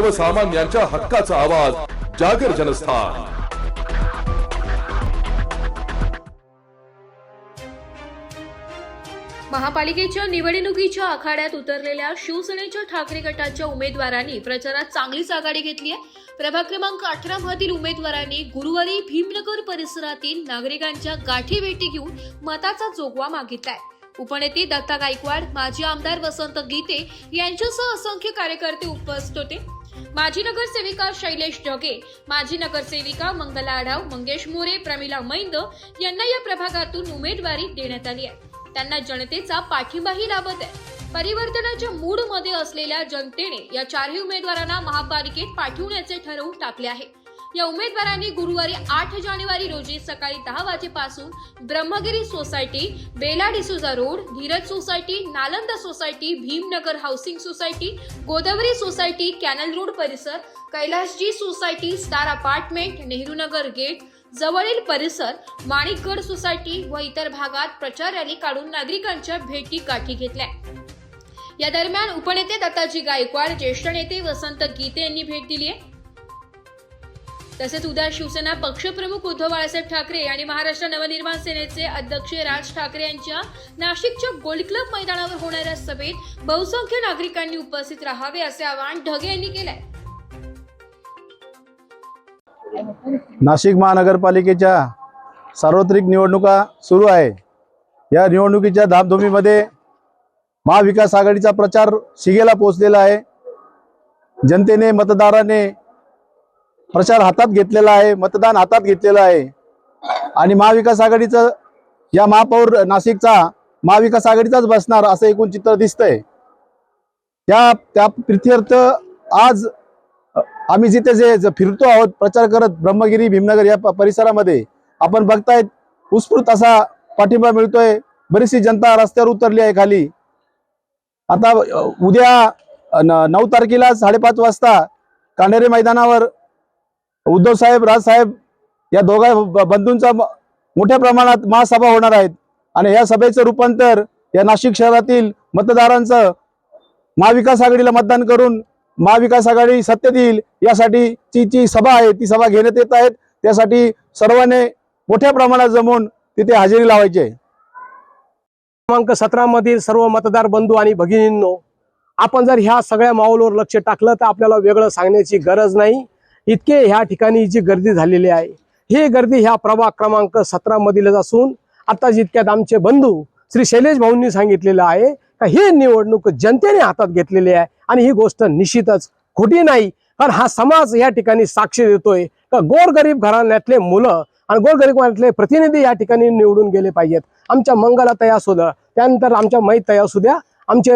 सर्वसामान्यांच्या हक्काचा आवाज जागर जनस्थान. महापालिकेच्या निवडणुकीच्या आखाड्यात उतरलेल्या शिवसेनेच्या ठाकरे गटाच्या उमेदवारांनी प्रचारात चांगलीच आघाडी घेतली आहे. प्रभाग क्रमांक अठरा मधील उमेदवारांनी गुरुवारी भीमनगर परिसरातील नागरिकांच्या गाठी भेटी घेऊन मताचा जोगवा मागितलाय. उपनेते दत्ता गायकवाड माजी आमदार वसंत गीते यांच्यासह असंख्य कार्यकर्ते उपस्थित होते. माजी नगरसेविका शैलेश जगे माजी नगरसेविका मंगला आढाव मंगेश मोरे प्रमिला मैंद यांना या प्रभागातून उमेदवारी देण्यात आली आहे. त्यांना जनतेचा पाठिंबाही लाभत आहे. परिवर्तनाच्या मूडमध्ये असलेल्या जनतेने या चारही उमेदवारांना महापालिकेत पाठवण्याचे ठरवून टाकले आहे. या उमेदवारांनी गुरुवारी आठ जानेवारी रोजी सकाळी दहा वाजेपासून Brahmagiri society Bela D'Souza road Dhiraj society Nalanda society Bhimnagar housing society Godavari society canal road परिसर Kailas ji society star apartment Nehrunagar gate जवळील परिसर माणिकगड सोसायटी व इतर भागात प्रचार रॅली काढून नागरिकांच्या भेटी गाठी घेतल्या. या दरम्यान उपनेते दत्ताजी गायकवाड ज्येष्ठ नेते वसंत गीते यांनी भेट दिली आहे. तसेच उद्या शिवसेना पक्षप्रमुख उद्धव बाळासाहेब ठाकरे आणि महाराष्ट्र नवनिर्माण सेनेचे अध्यक्ष राज ठाकरे यांच्या नाशिकच्या गोल्ड क्लब मैदानावर होणाऱ्या सभेत बहुसंख्य नागरिकांनी उपस्थित राहावे असे आवाहन ढगे यांनी केलंय. नाशिक महानगरपालिकेच्या सार्वत्रिक निवडणुका सुरू आहे. या निवडणुकीच्या धामधुमीमध्ये महाविकास आघाडीचा प्रचार शिगेला पोहोचलेला आहे. जनतेने मतदाराने प्रचार हातात घेतलेला आहे मतदान हातात घेतलेलं आहे. आणि महाविकास आघाडीचं या महापौर नाशिकचा महाविकास आघाडीचाच बसणार असं एकूण चित्र दिसतंय. त्या त्या प्रित्यर्थ आज आम्ही जिथे जे फिरतो आहोत प्रचार करत ब्रह्मगिरी भीमनगर या परिसरामध्ये आपण बघतायत उत्स्फूर्त असा पाठिंबा मिळतोय. बरीचशी जनता रस्त्यावर उतरली आहे खाली. आता उद्या नऊ तारखेला साडेपाच वाजता कानेरे मैदानावर उद्धव साहेब राजसाहेब या दोघा बंधूंचा मोठ्या प्रमाणात महासभा होणार आहेत. आणि या सभेचं रूपांतर या नाशिक शहरातील मतदारांचं महाविकास आघाडीला मतदान करून महाविकास आघाडी सत्य देईल यासाठी ची जी सभा आहे ती सभा घेण्यात येत आहेत. त्यासाठी सर्वांनी मोठ्या प्रमाणात जमून तिथे हजेरी लावायची आहे. क्रमांक सतरामधील सर्व मतदार बंधू आणि भगिनींनो आपण जर ह्या सगळ्या माहोलवर लक्ष टाकलं तर आपल्याला वेगळं सांगण्याची गरज नाही. इतके ह्या ठिकाणी जी गर्दी झालेली आहे ही गर्दी ह्या प्रभाग क्रमांक सतरा मधीलच असून आता जितक्यात आमचे बंधू श्री शैलेश भाऊंनी सांगितलेलं आहे का ही निवडणूक जनतेने हातात घेतलेली आहे आणि ही गोष्ट निश्चितच खोटी नाही. कारण हा समाज या ठिकाणी साक्ष देतोय का गोरगरीब घराण्यातले मुलं आणि गोरगरीब घराण्यातले प्रतिनिधी या ठिकाणी निवडून गेले पाहिजेत. आमच्या मंगला तया असू द्या त्यानंतर आमच्या मै तया असू द्या आमचे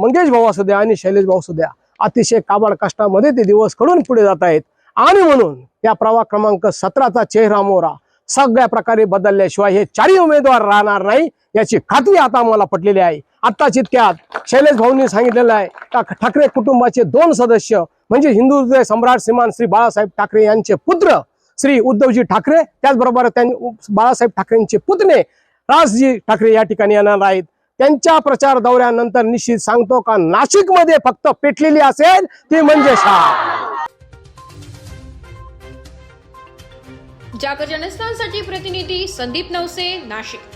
मंगेश भाऊ असू द्या आणि शैलेश भाऊ असू द्या. अतिशय काबाड कष्टामध्ये ते दिवसकडून पुढे जात आहेत. आणि म्हणून या प्रवाह क्रमांक सतराचा चेहरा मोरा सगळ्या प्रकारे बदलल्याशिवाय हे चारही उमेदवार राहणार नाही याची खात्री आता आम्हाला पटलेली आहे. आता चितक्यात शैलेश भाऊंनी सांगितलेलं आहे का ठाकरे कुटुंबाचे दोन सदस्य म्हणजे हिंदू हृदय सम्राट श्रीमान श्री बाळासाहेब ठाकरे यांचे पुत्र श्री उद्धवजी ठाकरे त्याचबरोबर त्यांनी बाळासाहेब ठाकरेंचे पुतणे राजजी ठाकरे या ठिकाणी येणार आहेत. त्यांच्या प्रचार दौऱ्यानंतर निश्चित सांगतो का नाशिकमध्ये फक्त पेटलेली असेल ती म्हणजे शाळा जागरजनस्थानसाठी प्रतिनिधी संदीप नवसे नाशिक.